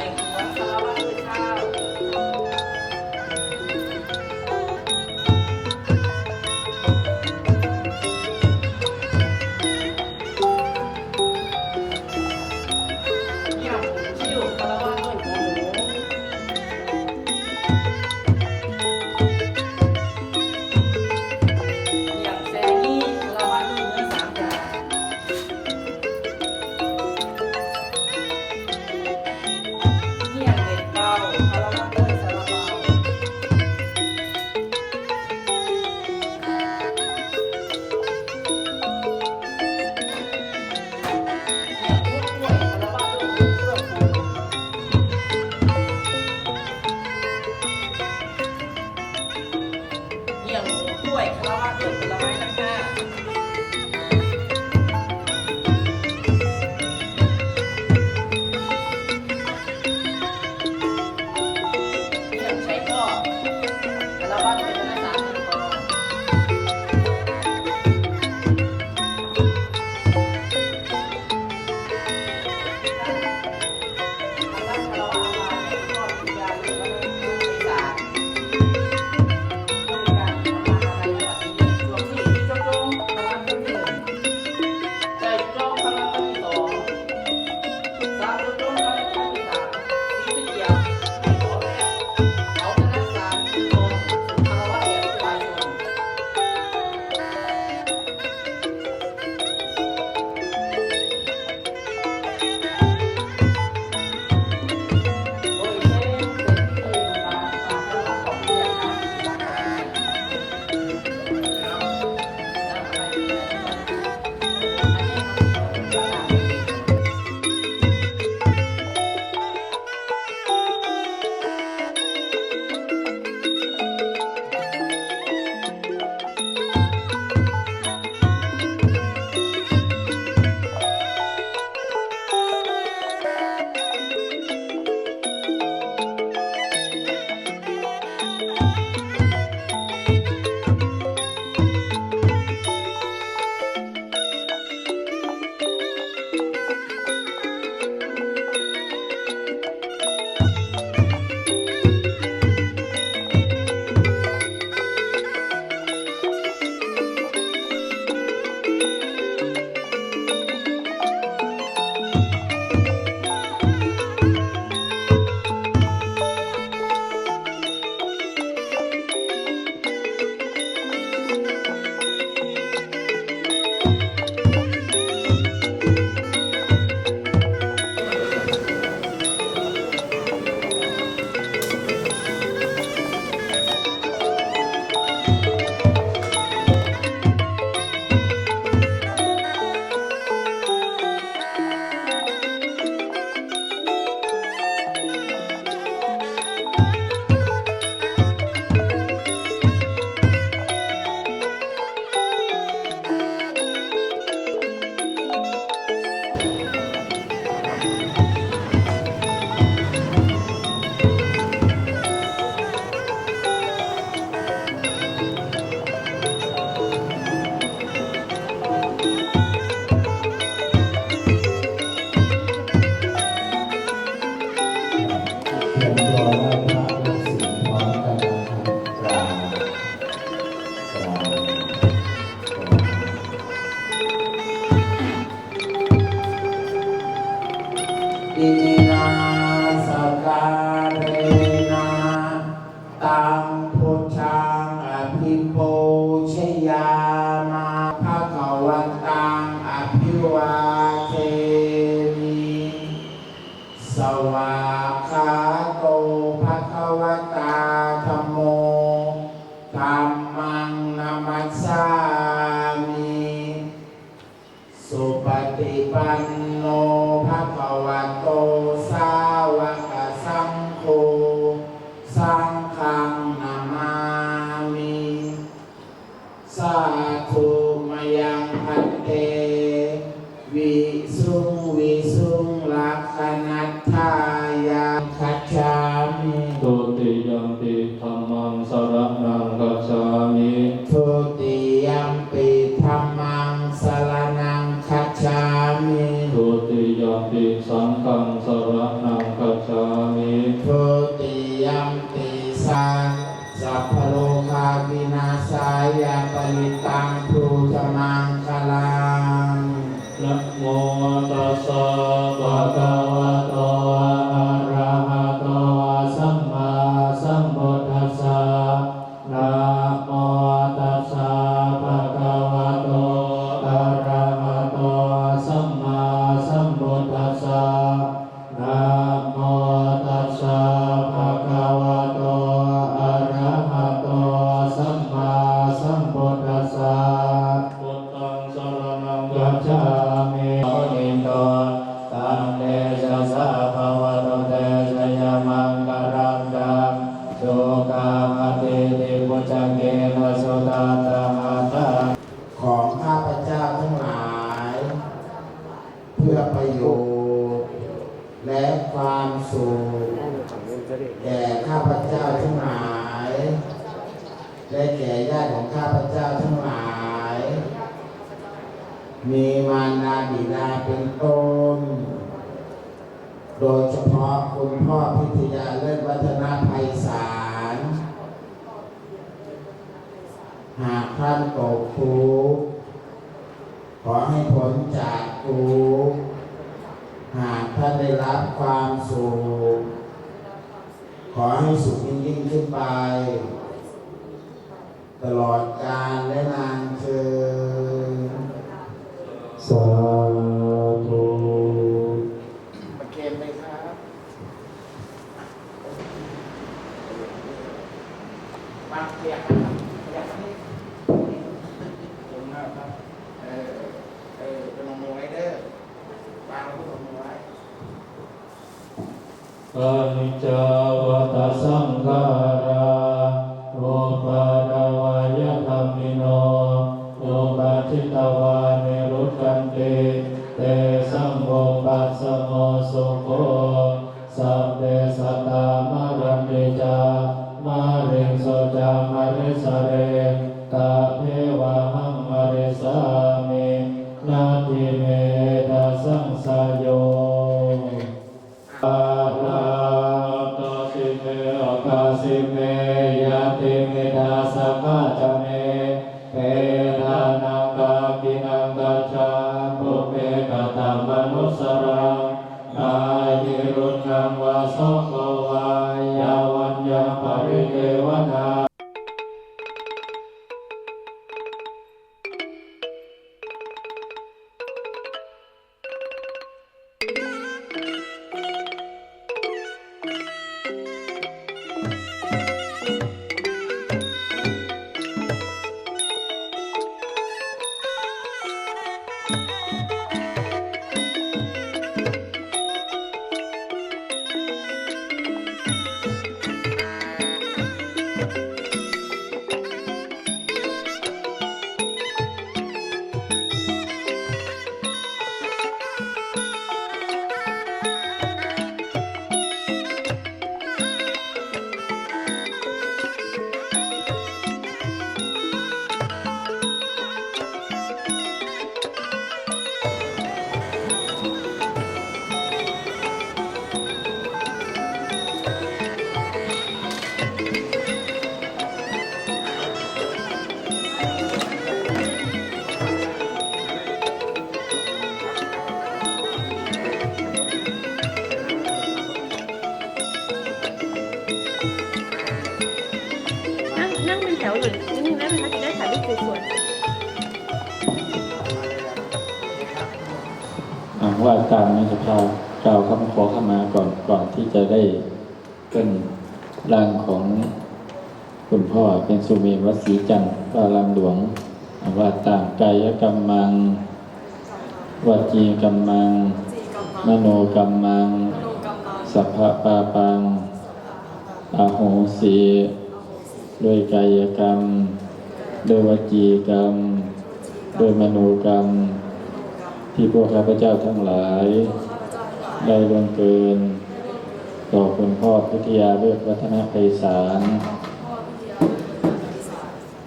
Thank you. คุมยัง มีมารดาบิดาเป็นต้น โดยเฉพาะคุณพ่อพิทยาเลิศวัฒนาภัยศาลหากท่านตกทุกข์ขอให้ผลจากทุกข์หากท่านได้รับความสุข ขอให้สุขยิ่งยิ่งขึ้นไป ตลอดกาลและนาน อนิจจาวัตสังขาร กายนิรุธรรมวาสโก ที่จะได้เป็นร่างของคุณพ่อเป็นสุเมนวสีจันทร์าลังหลวงว่าต่ามกายกรรมังวจีกรรมัง มโนกรรมัง สัพพะปาปังอาโหสีด้วยกายกรรม ด้วยวจีกรรม ด้วยมโนกรรม ที่พวกข้าพเจ้าทั้งหลาย ได้ล่วงเกิน ต่อคุณพ่อพิทยาเลือกวัฒนไพศาล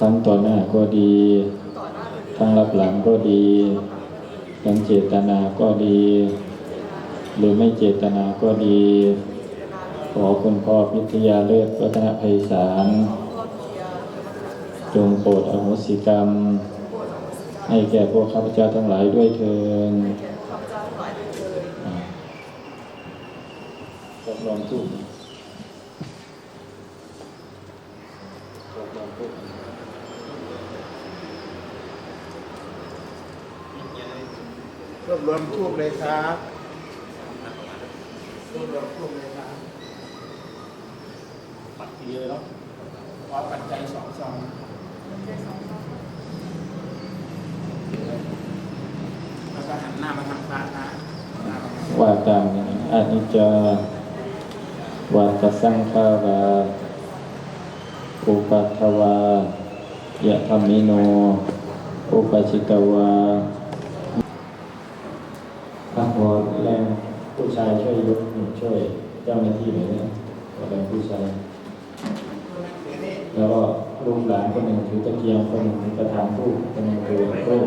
ทั้งต่อหน้าก็ดี ทั้งรับหลังก็ดี ทั้งเจตนาก็ดี หรือไม่เจตนาก็ดี ขอคุณพ่อพิทยาเลิศวัฒนไพศาลจงโปรดอโหสิกรรม ให้แก่พวกข้าพเจ้าทั้งหลายด้วยเถิดทด ลองทุกทดลองทุกรวบรวมทูบเลยครับรวบรวมทูบเลยครับปัดทีเดียเนาะขอปัจจัยสองซองแล้วก็หันหน้ามาทางพระนะหน้ามาทางว่าตามนี้อนิจจา วัตสังขาราอุปัฏฐวายะธรรมิโน อุปชิตวาถ้าพอแรงผู้ชายช่วยยกหนุนช่วยเจ้าหน้าที่หน่อยนะแรงผู้ชายแล้วก็ลูกหลานคนหนึ่งถือตะเกียงคนหนึ่งกระถางทูบคนหนึ่งถือรูป